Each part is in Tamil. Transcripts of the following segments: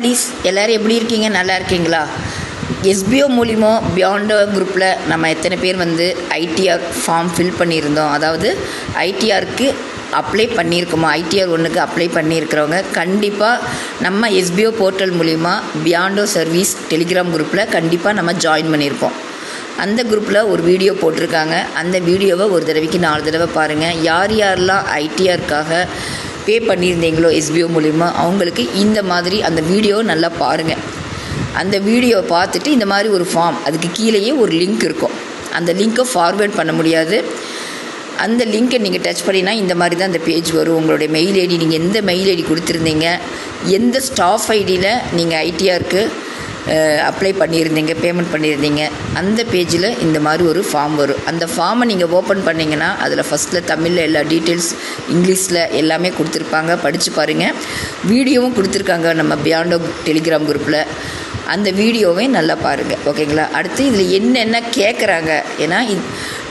ப்ளீஸ் எல்லோரும் எப்படி இருக்கீங்க? நல்லா இருக்கீங்களா? எஸ்பிஓ மூலிமா பியாண்ட் குரூப்பில் நம்ம எத்தனை பேர் வந்து ஐடிஆர் ஃபார்ம் ஃபில் பண்ணியிருந்தோம்? அதாவது ஐடிஆருக்கு அப்ளை பண்ணியிருக்கோமா? ஐடிஆர் ஒன்றுக்கு அப்ளை பண்ணியிருக்கிறவங்க கண்டிப்பாக நம்ம எஸ்பிஓ போர்ட்டல் மூலிமா பியாண்டோ சர்வீஸ் டெலிகிராம் குரூப்பில் கண்டிப்பாக நம்ம ஜாயின் பண்ணியிருப்போம். அந்த குரூப்பில் ஒரு வீடியோ போட்டிருக்காங்க. அந்த வீடியோவை ஒரு தடவைக்கு நாலு தடவை பாருங்கள் யார் யாரெல்லாம் ஐடிஆருக்காக பே பண்ணியிருந்தீங்களோ எஸ்பிஓ மூலிமா அவங்களுக்கு இந்த மாதிரி அந்த வீடியோ நல்லா பாருங்கள் அந்த வீடியோ பார்த்துட்டு இந்த மாதிரி ஒரு ஃபார்ம் அதுக்கு கீழேயே ஒரு லிங்க் இருக்கும். அந்த லிங்க்கை ஃபார்வேர்ட் பண்ண முடியாது. அந்த லிங்க்கை நீங்கள் டச் பண்ணினா இந்த மாதிரி தான் அந்த பேஜ் வரும். உங்களுடைய மெயில் ஐடி நீங்கள் எந்த மெயில் ஐடி கொடுத்துருந்தீங்க எந்த ஸ்டாஃப் ஐடியில் நீங்கள் ஐடிஆருக்கு அப்ளை பண்ணியிருந்தீங்க பேமெண்ட் பண்ணியிருந்தீங்க அந்த பேஜில் இந்த மாதிரி ஒரு ஃபார்ம் வரும். அந்த ஃபார்மை நீங்கள் ஓப்பன் பண்ணிங்கன்னா அதில் ஃபஸ்ட்டில் தமிழில் எல்லா டீட்டெயில்ஸ் இங்கிலீஷில் எல்லாமே கொடுத்துருப்பாங்க. படித்து பாருங்கள் வீடியோவும் கொடுத்துருக்காங்க நம்ம பியாண்டோ டெலிகிராம் குரூப்பில் அந்த வீடியோவையும் நல்லா பாருங்கள் ஓகேங்களா? அடுத்து இதில் என்னென்ன கேட்குறாங்க ஏன்னா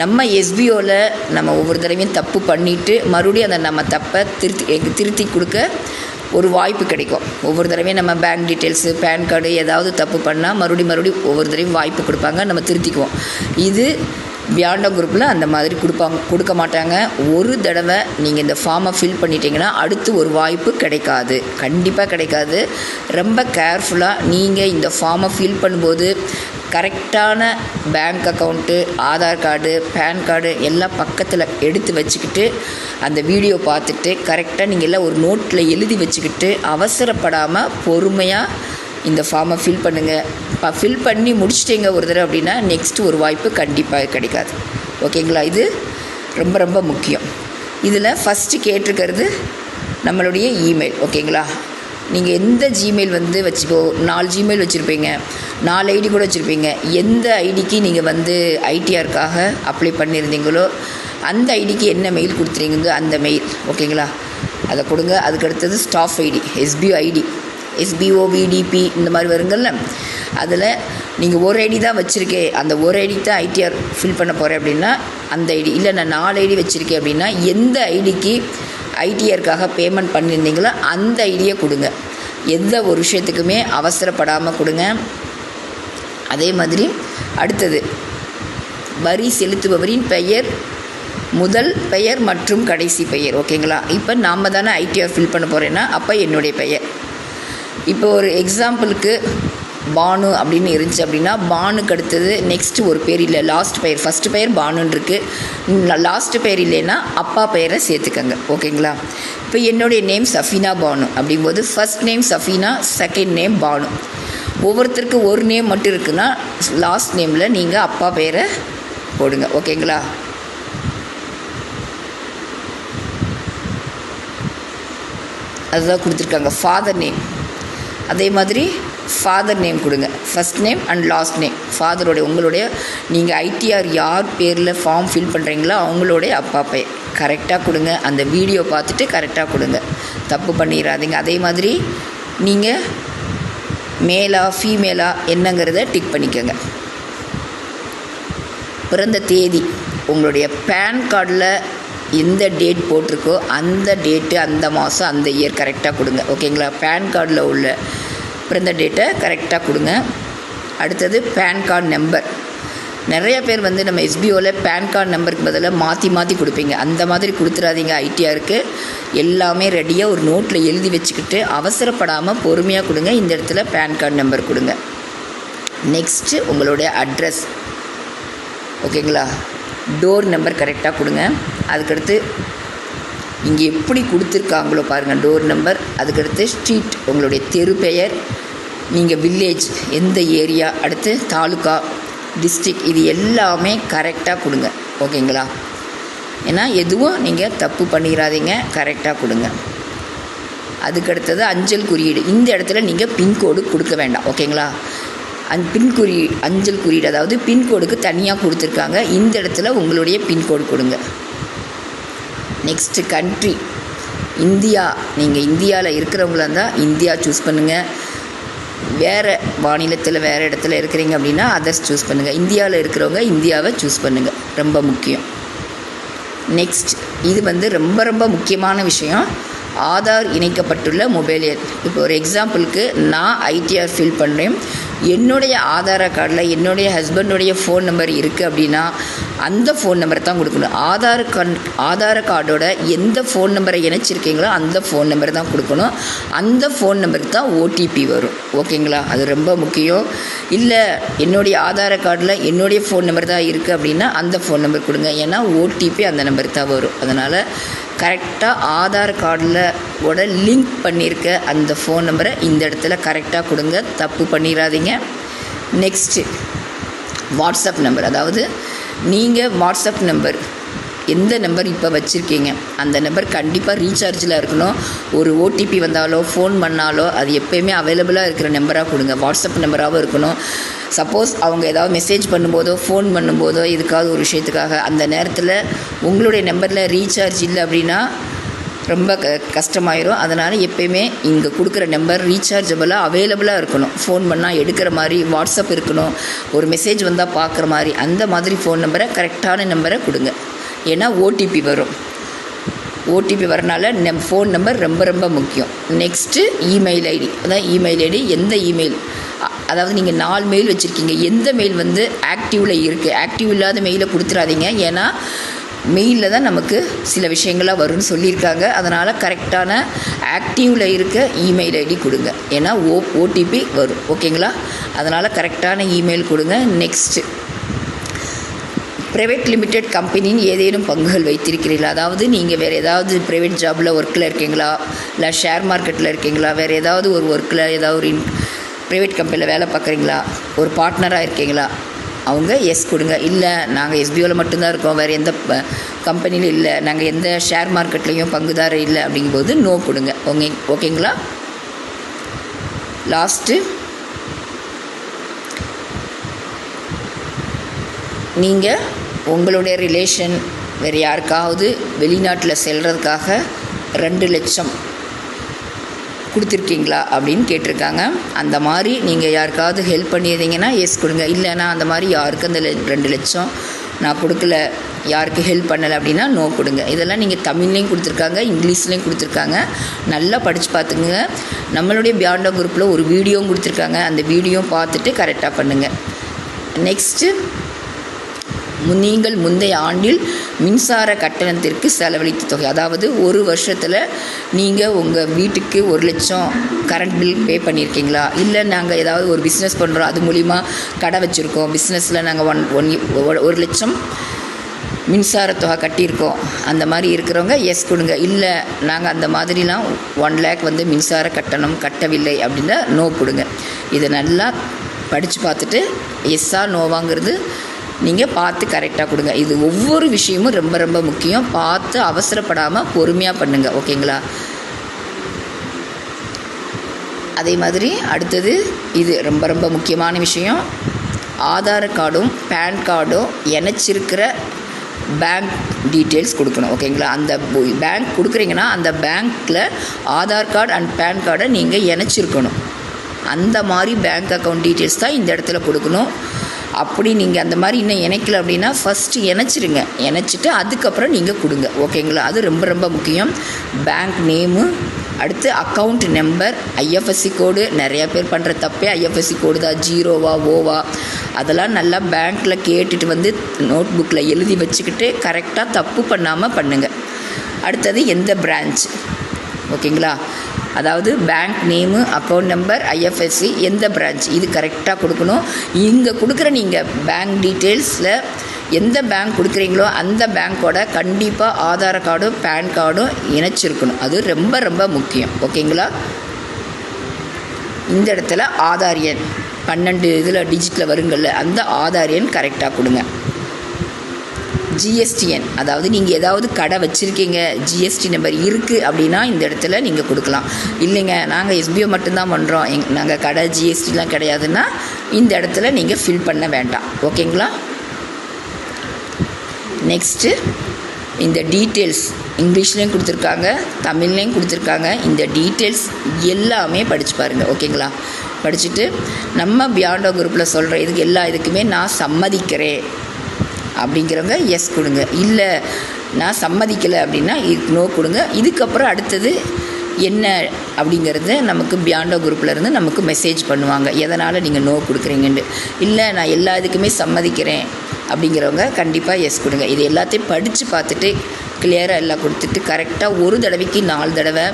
நம்ம எஸ்பிஓவில் நம்ம ஒவ்வொரு தடவையும் தப்பு பண்ணிவிட்டு மறுபடியும் அந்த நம்ம தப்பை திருத்தி திருத்தி கொடுக்க ஒரு வாய்ப்பு கிடைக்கும். ஒவ்வொரு தடவையும் நம்ம பேங்க் டீட்டெயில்ஸு பேன் கார்டு ஏதாவது தப்பு பண்ணால் மறுபடியும் மறுபடியும் ஒவ்வொரு தடவையும் வாய்ப்பு கொடுப்பாங்க. நம்ம திருத்திக்குவோம். இது பியாண்டோ குரூப்பில் அந்த மாதிரி கொடுப்பாங்க கொடுக்க மாட்டாங்க. ஒரு தடவை நீங்கள் இந்த ஃபார்மை ஃபில் பண்ணிட்டீங்கன்னா அடுத்து ஒரு வாய்ப்பு கிடைக்காது. கண்டிப்பாக கிடைக்காது. ரொம்ப கேர்ஃபுல்லாக நீங்கள் இந்த ஃபார்மை ஃபில் பண்ணும்போது கரெக்டான bank account Aadhaar card PAN card எல்லாம் பக்கத்தில் எடுத்து வச்சுக்கிட்டு அந்த வீடியோ பார்த்துட்டு கரெக்டாக நீங்கள் எல்லாம் ஒரு நோட்டில் எழுதி வச்சுக்கிட்டு அவசரப்படாமல் பொறுமையாக இந்த ஃபார்மை ஃபில் பண்ணுங்கள் இப்போ ஃபில் பண்ணி முடிச்சிட்டிங்க ஒரு தடவை அப்படின்னா நெக்ஸ்ட்டு ஒரு வாய்ப்பு கண்டிப்பாக கிடைக்காது. ஓகேங்களா இது ரொம்ப ரொம்ப முக்கியம். இதில் ஃபஸ்ட்டு கேட்டிருக்கிறது நம்மளுடைய இமெயில் ஓகேங்களா நீங்கள் எந்த ஜிமெயில் வந்து வச்சுக்கோ நாலு ஜிமெயில் வச்சுருப்பீங்க. நாலு ஐடி கூட வச்சுருப்பீங்க. எந்த ஐடிக்கு நீங்கள் வந்து ஐடிஆருக்காக அப்ளை பண்ணியிருந்தீங்களோ அந்த ஐடிக்கு என்ன மெயில் கொடுத்துறீங்களோ அந்த மெயில் ஓகேங்களா அதை கொடுங்க. அதுக்கு அடுத்தது staff ID SBI ID SPO VDP இந்த மாதிரி வருங்கள்ல. அதில் நீங்கள் ஒரு ஐடி தான் வச்சுருக்கே அந்த ஒரு ஐடி தான் ஐடிஆர் ஃபில் பண்ண போகிறேன் அப்படின்னா அந்த ஐடி இல்லை நான் நாலு ஐடி வச்சுருக்கேன் அப்படின்னா எந்த ஐடிக்கு ஐடிஆருக்காக பேமெண்ட் பண்ணியிருந்தீங்களோ அந்த ஐடியை கொடுங்க. எந்த ஒரு விஷயத்துக்குமே அவசரப்படாமல் கொடுங்க. அதே மாதிரி அடுத்தது வரி செலுத்துபவரின் பெயர் முதல் பெயர் மற்றும் கடைசி பெயர் ஓகேங்களா? இப்போ நாம் தானே ஐடிஆர் ஃபில் பண்ண போகிறேன்னா அப்போ என்னுடைய பெயர். இப்போ ஒரு எக்ஸாம்பிளுக்கு பானு அப்படின்னு இருந்துச்சு அப்படின்னா பானுக்கு அடுத்தது நெக்ஸ்ட்டு ஒரு பேர் இல்லை. லாஸ்ட் பெயர் ஃபஸ்ட்டு பெயர் பானுன்னு இருக்குது லாஸ்ட் பெயர் இல்லைன்னா அப்பா பெயரை சேர்த்துக்கங்க. ஓகேங்களா? இப்போ என்னுடைய நேம் சஃபினா பானு அப்படிங்கும்போது first name Safina second name Banu. ஒவ்வொருத்தருக்கு ஒரு நேம் மட்டும் இருக்குன்னா லாஸ்ட் நேமில் நீங்கள் அப்பா பெயரை போடுங்க. ஓகேங்களா? அதுதான் கொடுத்துருக்காங்க. ஃபாதர் நேம் அதே மாதிரி ஃபாதர் நேம் கொடுங்க. First name and last name ஃபாதருடைய உங்களுடைய நீங்கள் ஐடிஆர் யார் பேரில் ஃபார்ம் ஃபில் பண்ணுறீங்களோ அவங்களுடைய அப்பா பையன் கரெக்டாக கொடுங்க. அந்த வீடியோ பார்த்துட்டு கரெக்டாக கொடுங்க. தப்பு பண்ணிடாதீங்க அதே மாதிரி நீங்கள் மேலா ஃபீமேலா என்னங்கிறத டிக் பண்ணிக்கோங்க. பிறந்த தேதி உங்களுடைய பேன் கார்டில் எந்த டேட் போட்டிருக்கோ அந்த டேட்டு அந்த மாதம் அந்த இயர் கரெக்டாக கொடுங்க. ஓகேங்களா பேன் கார்டில் உள்ள பிறந்த டேட்டை கரெக்டாக கொடுங்க. அடுத்தது பேன் கார்டு நம்பர் நிறைய பேர் வந்து நம்ம எஸ்பிஓவில் பேன் கார்டு நம்பருக்கு பதிலாக மாற்றி மாற்றி கொடுப்பீங்க. அந்த மாதிரி கொடுத்துடாதீங்க ஐடிஆருக்கு எல்லாமே ரெடியாக ஒரு நோட்டில் எழுதி வச்சுக்கிட்டு அவசரப்படாமல் பொறுமையாக கொடுங்க. இந்த இடத்துல பேன் கார்டு நம்பர் கொடுங்க. நெக்ஸ்ட்டு உங்களுடைய அட்ரஸ் ஓகேங்களா? டோர் நம்பர் கரெக்டாக கொடுங்க. அதுக்கடுத்து இங்கே எப்படி கொடுத்துருக்காங்களோ பாருங்கள் டோர் நம்பர் அதுக்கடுத்து ஸ்ட்ரீட் உங்களுடைய தெரு பெயர். நீங்கள் வில்லேஜ் எந்த ஏரியா அடுத்து தாலுக்கா டிஸ்ட்ரிக் இது எல்லாமே கரெக்டாக கொடுங்க. ஓகேங்களா ஏன்னா எதுவும் நீங்கள் தப்பு பண்ணிடாதீங்க கரெக்டாக கொடுங்க. அதுக்கடுத்தது அஞ்சல் குறியீடு. இந்த இடத்துல நீங்கள் பின்கோடு கொடுக்க வேண்டாம். ஓகேங்களா அந் பின்குறி அஞ்சல் குறியீடு அதாவது பின்கோடுக்கு தனியாக கொடுத்துருக்காங்க. இந்த இடத்துல உங்களுடைய பின்கோடு கொடுங்க. Next country India. நீங்கள் இந்தியாவில் இருக்கிறவங்களா இருந்தால் இந்தியா சூஸ் பண்ணுங்கள் வேறு மாநிலத்தில் வேறு இடத்துல இருக்கிறீங்க அப்படின்னா அதர்ஸ் சூஸ் பண்ணுங்கள் இந்தியாவில் இருக்கிறவங்க இந்தியாவை சூஸ் பண்ணுங்கள் ரொம்ப முக்கியம். நெக்ஸ்ட் இது வந்து ரொம்ப ரொம்ப முக்கியமான விஷயம். ஆதார் இணைக்கப்பட்டுள்ள மொபைல் எண். இப்போ ஒரு எக்ஸாம்பிளுக்கு நான் ஐடிஆர் ஃபில் பண்ணுறேன் என்னுடைய ஆதார கார்டில் என்னுடைய ஹஸ்பண்டுடைய ஃபோன் நம்பர் இருக்குது அப்படின்னா அந்த ஃபோன் நம்பர் தான் கொடுக்கணும். ஆதார் கண் ஆதார கார்டோட எந்த ஃபோன் நம்பரை இணைச்சிருக்கீங்களோ அந்த ஃபோன் நம்பர் தான் கொடுக்கணும். அந்த ஃபோன் நம்பருக்கு தான் ஓடிபி வரும். ஓகேங்களா அது ரொம்ப முக்கியம். இல்லை என்னுடைய ஆதார கார்டில் என்னுடைய ஃபோன் நம்பர் தான் இருக்குது அப்படின்னா அந்த ஃபோன் நம்பர் கொடுங்க. ஏன்னா ஓடிபி அந்த நம்பர் தான் வரும். அதனால் கரெக்டாக ஆதார் கார்டில் ஓட லிங்க் பண்ணியிருக்க அந்த ஃபோன் நம்பரை இந்த இடத்துல கரெக்டாக கொடுங்க. தப்பு பண்ணிடாதீங்க நெக்ஸ்ட்டு வாட்ஸ்அப் நம்பர் அதாவது நீங்கள் வாட்ஸ்அப் நம்பர் எந்த நம்பர் இப்போ வச்சுருக்கீங்க? அந்த நம்பர் கண்டிப்பாக ரீசார்ஜில் இருக்கணும். ஒரு ஓடிபி வந்தாலோ ஃபோன் பண்ணாலோ அது எப்போயுமே அவைலபிளாக இருக்கிற நம்பராக கொடுங்க. வாட்ஸ்அப் நம்பராகவும் இருக்கணும். சப்போஸ் அவங்க ஏதாவது மெசேஜ் பண்ணும்போதோ ஃபோன் பண்ணும்போதோ இதுக்காவது ஒரு விஷயத்துக்காக அந்த நேரத்தில் உங்களுடைய நம்பரில் ரீசார்ஜ் இல்லை அப்படின்னா ரொம்ப க கஷ்டமாயிரும். அதனால் எப்பயுமே இங்கே கொடுக்குற நம்பர் ரீசார்ஜபிளாக அவைலபிளாக இருக்கணும். ஃபோன் பண்ணால் எடுக்கிற மாதிரி வாட்ஸ்அப் இருக்கணும். ஒரு மெசேஜ் வந்தால் பார்க்குற மாதிரி அந்த மாதிரி ஃபோன் நம்பரை கரெக்டான நம்பரை கொடுங்க. ஏன்னா ஓடிபி வரும். ஓடிபி வரனால நம் ஃபோன் நம்பர் ரொம்ப ரொம்ப முக்கியம். நெக்ஸ்ட்டு இமெயில் ஐடி அதான் இமெயில் ஐடி எந்த இமெயில் அதாவது நீங்கள் நாலு மெயில் வச்சுருக்கீங்க. எந்த மெயில் வந்து ஆக்டிவில் இருக்குது ஆக்டிவ் இல்லாத மெயிலை கொடுத்துடாதீங்க ஏன்னா மெயிலில் தான் நமக்கு சில விஷயங்களாக வரும்னு சொல்லியிருக்காங்க. அதனால் கரெக்டான ஆக்டிவில் இருக்க இமெயில் ஐடி கொடுங்க. ஏன்னா ஓ ஓடிபி வரும். ஓகேங்களா அதனால் கரெக்டான இமெயில் கொடுங்க. நெக்ஸ்ட்டு ப்ரைவேட் லிமிடெட் கம்பெனின்னு ஏதேனும் பங்குகள் வைத்திருக்கிறீர்களா? அதாவது நீங்கள் வேறு ஏதாவது ப்ரைவேட் ஜாபில் ஒர்க்கில் இருக்கீங்களா? இல்லை ஷேர் மார்க்கெட்டில் இருக்கீங்களா? வேறு ஏதாவது ஒரு ஒர்க்கில் ஏதாவது ஒரு ப்ரைவேட் கம்பெனியில் வேலை பார்க்குறீங்களா? ஒரு பார்ட்னராக இருக்கீங்களா? அவங்க எஸ் கொடுங்க. இல்லை நாங்கள் எஸ்பிஓவில் மட்டும்தான் இருக்கோம். வேறு எந்த கம்பெனியில் இல்லை. நாங்கள் எந்த ஷேர் மார்க்கெட்லேயும் பங்குதாரர் இல்லை அப்படிங்கும்போது நோ கொடுங்க. ஓகே ஓகேங்களா? லாஸ்ட்டு நீங்கள் உங்களுடைய ரிலேஷன் வேறு யாருக்காவது வெளிநாட்டில் செல்கிறதுக்காக ரெண்டு லட்சம் கொடுத்துருக்கீங்களா அப்படின்னு கேட்டிருக்காங்க. அந்த மாதிரி நீங்கள் யாருக்காவது ஹெல்ப் பண்ணியிருந்தீங்கன்னா எஸ் கொடுங்க. இல்லைனா அந்த மாதிரி யாருக்கு அந்த ரெண்டு லட்சம் நான் கொடுக்கல யாருக்கு ஹெல்ப் பண்ணலை அப்படின்னா நோ கொடுங்க. இதெல்லாம் நீங்கள் தமிழ்லேயும் கொடுத்துருக்காங்க இங்கிலீஷ்லேயும் கொடுத்துருக்காங்க. நல்லா படித்து பார்த்துக்குங்க. நம்மளுடைய பியாண்டோ குரூப்பில் ஒரு வீடியோவும் கொடுத்துருக்காங்க. அந்த வீடியோ பார்த்துட்டு கரெக்டாக பண்ணுங்கள் நெக்ஸ்ட்டு நீங்கள் முந்தைய ஆண்டில் மின்சார கட்டணத்திற்கு செலவழித்த தொகை. அதாவது ஒரு வருஷத்தில் நீங்கள் உங்கள் வீட்டுக்கு ஒரு லட்சம் கரண்ட் பில் பே பண்ணியிருக்கீங்களா இல்லை நாங்கள் ஏதாவது ஒரு பிஸ்னஸ் பண்ணுறோம் அது மூலிமா கடை வச்சுருக்கோம் பிஸ்னஸில் நாங்கள் ஒன் ஒன் ஒரு லட்சம் மின்சார தொகை கட்டியிருக்கோம். அந்த மாதிரி இருக்கிறவங்க எஸ் கொடுங்க. இல்லை நாங்கள் அந்த மாதிரிலாம் ஒன் லேக் வந்து மின்சார கட்டணம் கட்டவில்லை அப்படின்னா நோ கொடுங்க. இதை நல்லா படித்து பார்த்துட்டு எஸ்ஸா நோவாங்கிறது நீங்கள் பார்த்து கரெக்டாக கொடுங்க. இது ஒவ்வொரு விஷயமும் ரொம்ப ரொம்ப முக்கியம். பார்த்து அவசரப்படாமல் பொறுமையாக பண்ணுங்கள் ஓகேங்களா? அதே மாதிரி அடுத்தது இது ரொம்ப ரொம்ப முக்கியமான விஷயம். ஆதார் கார்டும் பேன் கார்டும் இணைச்சிருக்கிற பேங்க் டீட்டெயில்ஸ் கொடுக்கணும். ஓகேங்களா? அந்த பேங்க் கொடுக்குறீங்கன்னா அந்த பேங்க்கில் ஆதார் கார்டு அண்ட் பேன் கார்டை நீங்கள் இணைச்சிருக்கணும். அந்த மாதிரி பேங்க் அக்கௌண்ட் டீட்டெயில்ஸ் தான் இந்த இடத்துல கொடுக்கணும். அப்படி நீங்கள் அந்த மாதிரி இன்னும் இணைக்கல அப்படின்னா ஃபஸ்ட்டு இணைச்சிருங்க. இணைச்சிட்டு அதுக்கப்புறம் நீங்கள் கொடுங்க. ஓகேங்களா? அது ரொம்ப ரொம்ப முக்கியம். பேங்க் நேமு அடுத்து அக்கௌண்ட் நம்பர் ஐஎஃப்எஸ்சி கோடு நிறையா பேர் பண்ணுற தப்பே ஐஎஃப்எஸ்சி கோடு தான். ஜீரோவா ஓவா அதெல்லாம் நல்லா பேங்க்கில் கேட்டுட்டு வந்து நோட் புக்கில் எழுதி வச்சுக்கிட்டு கரெக்டாக தப்பு பண்ணாமல் பண்ணுங்கள் அடுத்தது எந்த பிரான்ச் ஓகேங்களா? அதாவது bank name account number IFSC எந்த பிரான்ச் இது கரெக்டாக கொடுக்கணும். இங்கே கொடுக்குற நீங்கள் பேங்க் டீட்டெயில்ஸில் எந்த பேங்க் கொடுக்குறீங்களோ அந்த பேங்க்கோட கண்டிப்பாக ஆதார் கார்டும் பேன் கார்டும் இணைச்சிருக்கணும். அது ரொம்ப ரொம்ப முக்கியம். ஓகேங்களா இந்த இடத்துல ஆதார் எண் பன்னெண்டு இதில் டிஜிட்டில் வருங்கள்ல அந்த ஆதார் எண் கரெக்டாக கொடுங்க. ஜிஎஸ்டிஎன் அதாவது நீங்கள் ஏதாவது கடை வச்சுருக்கீங்க ஜிஎஸ்டி நம்பர் இருக்குது அப்படின்னா இந்த இடத்துல நீங்கள் கொடுக்கலாம். இல்லைங்க நாங்கள் எஸ்பிஓ மட்டும்தான் பண்ணுறோம் எங் நாங்கள் கடை ஜிஎஸ்டிலாம் கிடையாதுன்னா இந்த இடத்துல நீங்கள் ஃபில் பண்ண வேண்டாம். ஓகேங்களா? நெக்ஸ்ட்டு இந்த டீட்டெயில்ஸ் இங்கிலீஷ்லேயும் கொடுத்துருக்காங்க தமிழ்லேயும் கொடுத்துருக்காங்க. இந்த டீட்டெயில்ஸ் எல்லாமே படித்து பாருங்கள் ஓகேங்களா? படிச்சுட்டு நம்ம பியாண்டோ குரூப்பில் சொல்கிற இதுக்கு எல்லா இதுக்குமே நான் சம்மதிக்கிறேன். அப்படிங்கிறவங்க எஸ் கொடுங்க. இல்லை நான் சம்மதிக்கலை அப்படின்னா நோ கொடுங்க. இதுக்கப்புறம் அடுத்தது என்ன அப்படிங்கிறது நமக்கு பியாண்டோ குரூப்லேருந்து நமக்கு மெசேஜ் பண்ணுவாங்க. எதனால் நீங்கள் நோ கொடுக்குறீங்கன்ட்டு. இல்லை நான் எல்லா இதுக்குமே சம்மதிக்கிறேன் அப்படிங்கிறவங்க கண்டிப்பாக எஸ் கொடுங்க. இது எல்லாத்தையும் படித்து பார்த்துட்டு கிளியராக எல்லாம் கொடுத்துட்டு கரெக்டாக ஒரு தடவைக்கு நாலு தடவை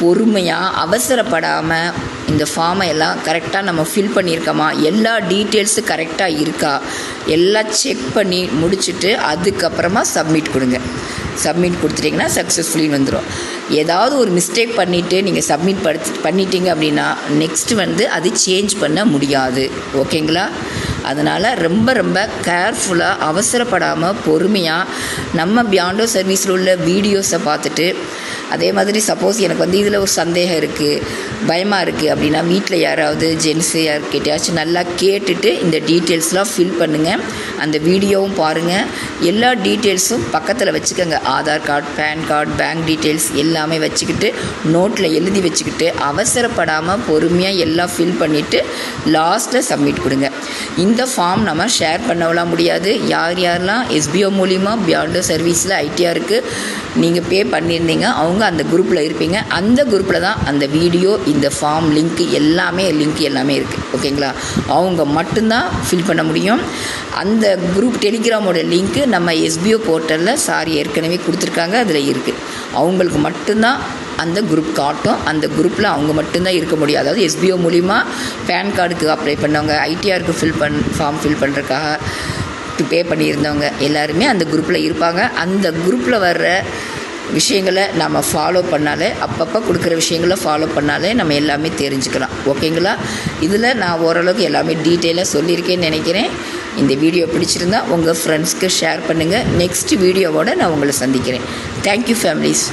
பொறுமையாக அவசரப்படாமல் இந்த ஃபார்மை எல்லாம் கரெக்டாக நம்ம ஃபில் பண்ணியிருக்கோமா? எல்லா டீட்டெயில்ஸும் கரெக்டாக இருக்கா? எல்லாம் செக் பண்ணி முடிச்சுட்டு அதுக்கப்புறமா சப்மிட் கொடுங்க. சப்மிட் கொடுத்துட்டிங்கன்னா சக்ஸஸ்ஃபுல்லி வந்துடும் ஏதாவது ஒரு மிஸ்டேக் பண்ணிவிட்டு நீங்கள் சப்மிட் படுத்து பண்ணிட்டீங்க அப்படின்னா நெக்ஸ்ட்டு வந்து அது சேஞ்ச் பண்ண முடியாது. ஓகேங்களா? அதனால் ரொம்ப ரொம்ப கேர்ஃபுல்லாக அவசரப்படாமல் பொறுமையாக நம்ம பியாண்டோ சர்வீஸில் உள்ள வீடியோஸை பார்த்துட்டு அதே மாதிரி சப்போஸ் எனக்கு வந்து இதில் ஒரு சந்தேகம் இருக்குது பயமாக இருக்குது அப்படின்னா வீட்டில் யாராவது ஜென்ஸு யார்கிட்டயாச்சும் நல்லா கேட்டுட்டு இந்த டீட்டெயில்ஸ்லாம் ஃபில் பண்ணுங்கள் அந்த வீடியோவும் பாருங்கள் எல்லா டீட்டெயில்ஸும் பக்கத்தில் வச்சுக்கோங்க. Aadhaar card PAN card bank details எல்லாமே வச்சுக்கிட்டு நோட்டில் எழுதி வச்சுக்கிட்டு அவசரப்படாமல் பொறுமையாக எல்லாம் ஃபில் பண்ணிவிட்டு லாஸ்ட்டில் சப்மிட் கொடுங்க. இந்த ஃபார்ம் நம்ம ஷேர் பண்ணவலாம் முடியாது. யார் யாரெல்லாம் எஸ்பிஓ மூலிமா பியாண்டோ சர்வீஸில் ஐடிஆருக்கு நீங்கள் பே பண்ணியிருந்தீங்க அவங்க அந்த குரூப்பில் இருப்பீங்க. அந்த குரூப்பில் தான் அந்த வீடியோ இந்த ஃபார்ம் லிங்க் எல்லாமே லிங்க் எல்லாமே இருக்குது ஓகேங்களா அவங்க மட்டும்தான் ஃபில் பண்ண முடியும். அந்த குரூப் டெலிகிராமோட லிங்க்கு நம்ம எஸ்பிஓ போர்ட்டலில் சார் ஏற்கனவே கொடுத்துருக்காங்க. அதில் இருக்குது அவங்களுக்கு மட்டும்தான் அந்த குரூப் காட்டும். அந்த குரூப்பில் அவங்க மட்டும்தான் இருக்க முடியும். அதாவது எஸ்பிஓ மூலிமா பேன் கார்டுக்கு அப்ளை பண்ணவங்க ஐடிஆருக்கு ஃபில் பண் ஃபார்ம் ஃபில் பண்ணுறதுக்காக பே பண்ணியிருந்தவங்க எல்லாருமே அந்த குரூப்பில் இருப்பாங்க. அந்த குரூப்பில் வர்ற விஷயங்களை நம்ம ஃபாலோ பண்ணாலே அப்பப்போ கொடுக்குற விஷயங்களை ஃபாலோ பண்ணாலே நம்ம எல்லாமே தெரிஞ்சுக்கலாம். ஓகேங்களா இதில் நான் ஓரளவுக்கு எல்லாமே டீட்டெயிலாக சொல்லியிருக்கேன்னு நினைக்கிறேன். இந்த வீடியோ பிடிச்சிருந்தா உங்கள் ஃப்ரெண்ட்ஸ்க்கு ஷேர் பண்ணுங்கள் நெக்ஸ்ட் வீடியோவோட நான் உங்களை சந்திக்கிறேன். Thank you families